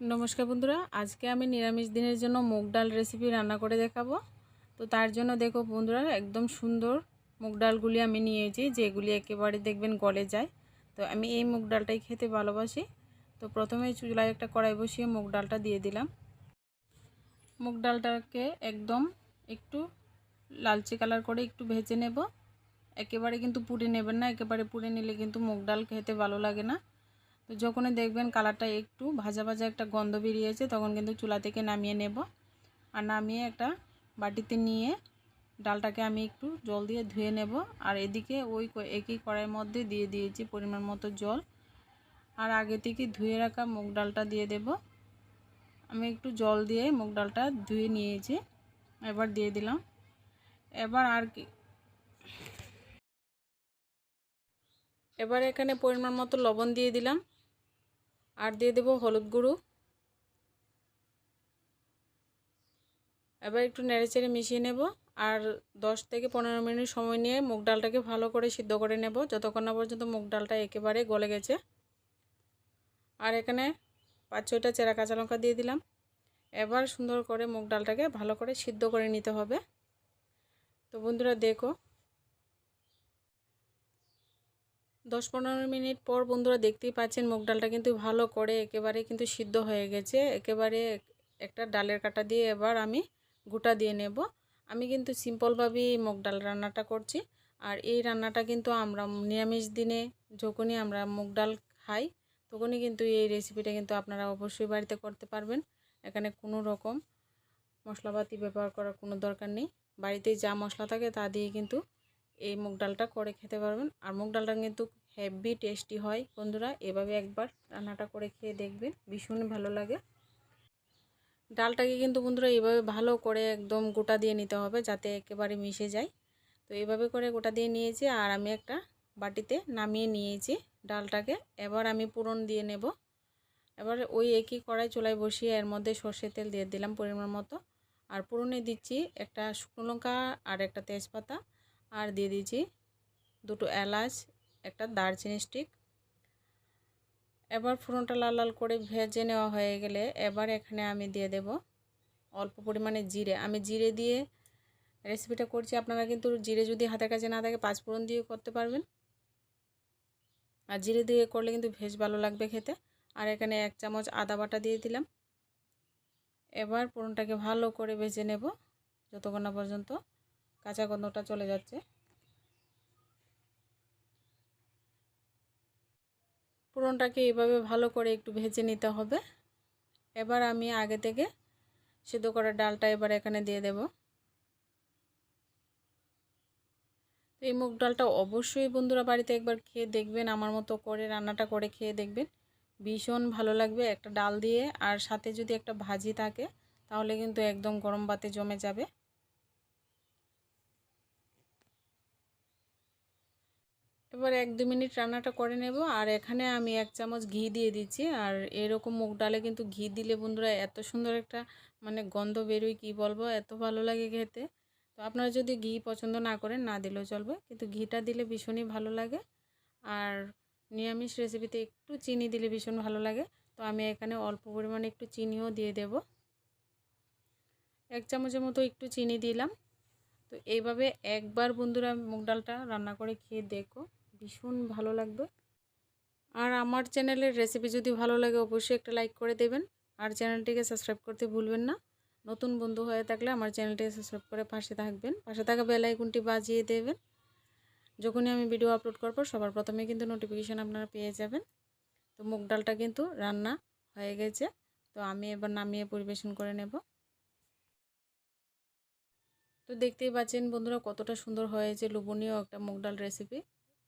নমস্কার বন্ধুরা, আজকে আমি নিরামিষ দিনের জন্য মুগ ডাল রেসিপি রান্না করে দেখাবো। তো তার জন্য দেখো বন্ধুরা, একদম সুন্দর মুগ ডালগুলি আমি নিয়েছি, যেগুলি একেবারে দেখবেন গলে যায়। তো আমি এই মুগ ডালটাই খেতে ভালোবাসি। তো প্রথমে চুলায় একটা কড়াই বসিয়ে মুগ ডালটা দিয়ে দিলাম। মুগ ডালটাকে একদম একটু লালচে কালার করে একটু ভেজে নেব। একেবারে কিন্তু পুড়ে নেবেন না, একেবারে পুড়ে নিলে কিন্তু মুগ ডাল খেতে ভালো লাগে না। তো যখনই দেখবেন কালারটা একটু ভাজা ভাজা একটা গন্ধ বেরিয়েছে, তখন কিন্তু চুলা থেকে নামিয়ে নেব। আর নামিয়ে একটা বাটিতে নিয়ে ডালটাকে আমি একটু জল দিয়ে ধুয়ে নেব। আর এদিকে ওই একই কড়াইয়ের মধ্যে দিয়ে দিয়েছি পরিমাণ মতো জল। আর আগে থেকে ধুয়ে রাখা মুগ ডালটা দিয়ে দেব। আমি একটু জল দিয়ে মুগ ডালটা ধুয়ে নিয়েছি। এবার দিয়ে দিলাম। এবার আর কি এবার এখানে পরিমাণ মতো লবণ দিয়ে দিলাম। আর দিয়ে দেবো হলুদ গুঁড়ো। এবার একটু নেড়েচেড়ে মিশিয়ে নেব আর 10 থেকে পনেরো মিনিট সময় নিয়ে মুগ ডালটাকে ভালো করে সিদ্ধ করে নেব। যতক্ষণ না পর্যন্ত মুগ ডালটা একেবারে গলে গেছে। আর এখানে পাঁচ ছয়টা চেরা কাঁচা লঙ্কা দিয়ে দিলাম। এবার সুন্দর করে মুগ ডালটাকে ভালো করে সিদ্ধ করে নিতে হবে। তো বন্ধুরা দেখো দশ পনেরো মিনিট পর বন্ধুরা দেখতেই পাচ্ছেন মুগ ডালটা কিন্তু ভালো করে একেবারে কিন্তু সিদ্ধ হয়ে গেছে। একেবারে একটা ডালের কাটা দিয়ে এবার আমি গোটা দিয়ে নেব। আমি কিন্তু সিম্পলভাবেই মুগ ডাল রান্নাটা করছি। আর এই রান্নাটা কিন্তু আমরা নিরামিষ দিনে যখনই আমরা মুগ ডাল খাই, তখনই কিন্তু এই রেসিপিটা কিন্তু আপনারা অবশ্যই বাড়িতে করতে পারবেন। এখানে কোনো রকম মশলাপাতি ব্যবহার করার কোনো দরকার নেই। বাড়িতে যা মশলা থাকে তা দিয়ে কিন্তু এই মুগ ডালটা করে খেতে পারবেন। আর মুগ ডালটা কিন্তু হেভি টেস্টি হয় বন্ধুরা। এভাবে একবার রান্নাটা করে খেয়ে দেখবেন, ভীষণ ভালো লাগে। ডালটাকে কিন্তু বন্ধুরা এইভাবে ভালো করে একদম গোটা দিয়ে নিতে হবে যাতে একেবারে মিশে যায়। তো এইভাবে করে গোটা দিয়ে নিয়েছি আর আমি একটা বাটিতে নামিয়ে নিয়েছি ডালটাকে। এবার আমি পুরন দিয়ে নেব। এবার ওই একই কড়াই চুলায় বসিয়ে এর মধ্যে সর্ষের তেল দিয়ে দিলাম পরিমাণ মতো। আর পুরনে দিচ্ছি একটা শুকনো লঙ্কা আর একটা তেজপাতা। আর দিয়ে দিয়েছি দুটো এলাচ, একটা দারচিনি স্টিক এবার ফোড়নটা লাল লাল করে ভেজে নেওয়া হয়ে গেলে এবার এখানে আমি দিয়ে দেব অল্প পরিমাণে জিরে। আমি জিরে দিয়ে রেসিপিটা করছি। আপনারা কিন্তু জিরে যদি হাতের কাছে না থাকে পাঁচ ফোড়ন দিয়ে করতে পারবেন। আর জিরে দিয়ে করলে কিন্তু ভেজ ভালো লাগবে খেতে। আর এখানে এক চামচ আদা বাটা দিয়ে দিলাম। এবার ফোড়নটাকে ভালো করে ভেজে নেব যতক্ষণ না পর্যন্ত। কাঁচা গন্ধটা চলে যাচ্ছে। পুরনটাকে এভাবে ভালো করে একটু ভেজে নিতে হবে। এবার আমি আগে থেকে সিদ্ধ করা ডালটা এবার এখানে দিয়ে দেব। এই মুগ ডালটা অবশ্যই বন্ধুরা বাড়িতে একবার খেয়ে দেখবেন, আমার মতো করে রান্নাটা করে খেয়ে দেখবেন। ভীষণ ভালো লাগবে একটা ডাল দিয়ে, আর সাথে যদি একটা ভাজি থাকে, তাহলে কিন্তু একদম গরম ভাতে জমে যাবে। এবার এক দু মিনিট রান্নাটা করে নেব। আর এখানে আমি এক চামচ ঘি দিয়ে দিচ্ছি। আর এরকম মুগ ডালে কিন্তু ঘি দিলে বন্ধুরা এত সুন্দর একটা মানে গন্ধ বেরোয়, কি বলব? এত ভালো লাগে খেতে। তো আপনারা যদি ঘি পছন্দ না করেন, না দিলেও চলবে। কিন্তু ঘিটা দিলে ভীষণই ভালো লাগে। আর নিরামিষ রেসিপিতে একটু চিনি দিলে ভীষণ ভালো লাগে। তো আমি এখানে অল্প পরিমাণে একটু চিনিও দিয়ে দেব। এক চামচের মতো একটু চিনি দিলাম। তো এইভাবে একবার বন্ধুরা মুগ ডালটা রান্না করে খেয়ে দেখো। ভীষণ ভালো লাগবে। আর আমার চ্যানেলের রেসিপি যদি ভালো লাগে, অবশ্যই একটা লাইক করে দেবেন। আর চ্যানেলটিকে সাবস্ক্রাইব করতে ভুলবেন না। নতুন বন্ধু হয়ে থাকলে আমার চ্যানেলটিকে সাবস্ক্রাইব করে পাশে থাকবেন। পাশে থাকা বেলাইকুনটি বাজিয়ে দেবেন। যখনই আমি ভিডিও আপলোড করব, সবার প্রথমে কিন্তু নোটিফিকেশান আপনারা পেয়ে যাবেন। তো মুগ ডালটা কিন্তু রান্না হয়ে গেছে। তো আমি এবার নামিয়ে পরিবেশন করে নেব। তো দেখতেই পাচ্ছেন বন্ধুরা কতটা সুন্দর হয়েছে, লোভনীয় একটা মুগ ডাল রেসিপি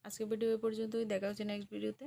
আজকে ভিডিও এ পর্যন্তই। দেখা হচ্ছে নেক্সট ভিডিওতে